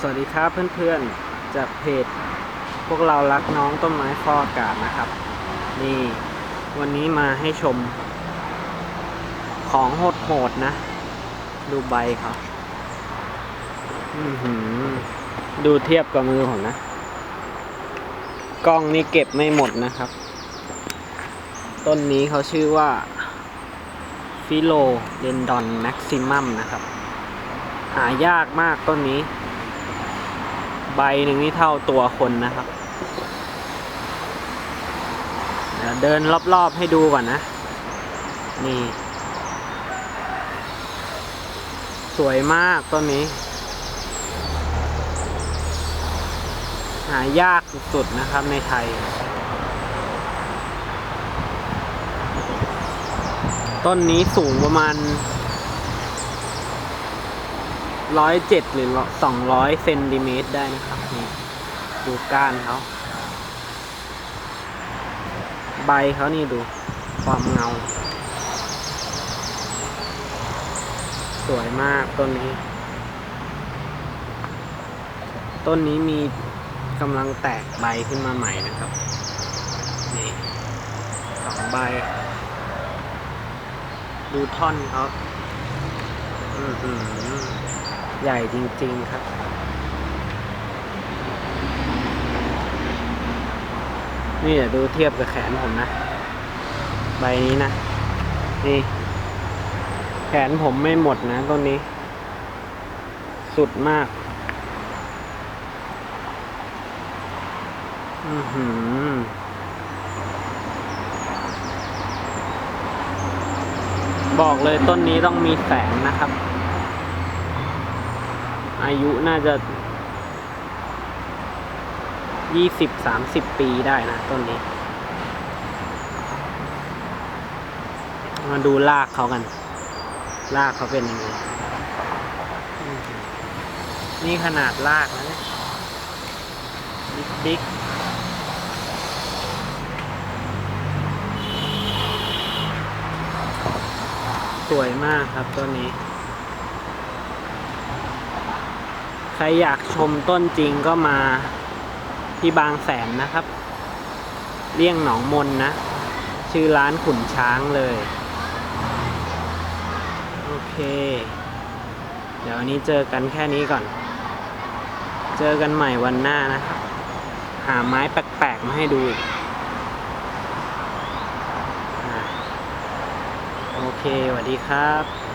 สวัสดีครับเพื่อนๆ จากเพจพวกเรารักน้องต้นไม้ฟอกอากาศนะครับ นี่วันนี้มาให้ชม ของโหดๆนะ ดูใบเขาดูเทียบกับมือผมนะ กล้องนี่เก็บไม่หมดนะครับ ต้นนี้เขาชื่อว่า ฟิโลเดนดอนแม็กซิมัมนะครับหายากมากต้นนี้ ใบหนึ่งนี่เท่าตัวคนนะครับเดี๋ยวเดินรอบๆให้ดูก่อนนะ นี่ สวยมากต้นนี้ หายากสุดๆนะครับในไทย ต้นนี้สูงประมาณ ร้อยเจ็ดหรือสองร้อยเซนติเมตรได้นะครับนี่ดูก้านเขาใบเขานี่ดูความเงา สวยมากต้นนี้ ต้นนี้มีกำลังแตกใบขึ้นมาใหม่นะครับ นี่สองใบ ดูท่อนเขาอือหือ ใหญ่จริง ๆ ครับ นี่เดี๋ยวดูเทียบกับแขนผมนะ ใบนี้นะ นี่ แขนผมไม่หมดนะต้นนี้ สุดมาก อือหือบอกเลยต้นนี้ต้องมีแสงนะครับ อายุน่าจะยี่สิบสามสิบปีได้นะต้นนี้ มาดูรากเขากันรากเขาเป็นยังไง นี่ขนาดรากนะเนี่ยบิ๊กบิ๊กสวยมากครับต้นนี้ ใค รอยากชมต้นจริงก็มาที่บางแสนนะครับ เลี่ยงหนองมนนะ ชื่อร้านขุนช้างเลย โอเค เดี๋ยววันนี้เจอกันแค่นี้ก่อน เจอกันใหม่วันหน้านะครับ หาไม้แปลกๆมาให้ดูอีกโอเคสวัสดีครับ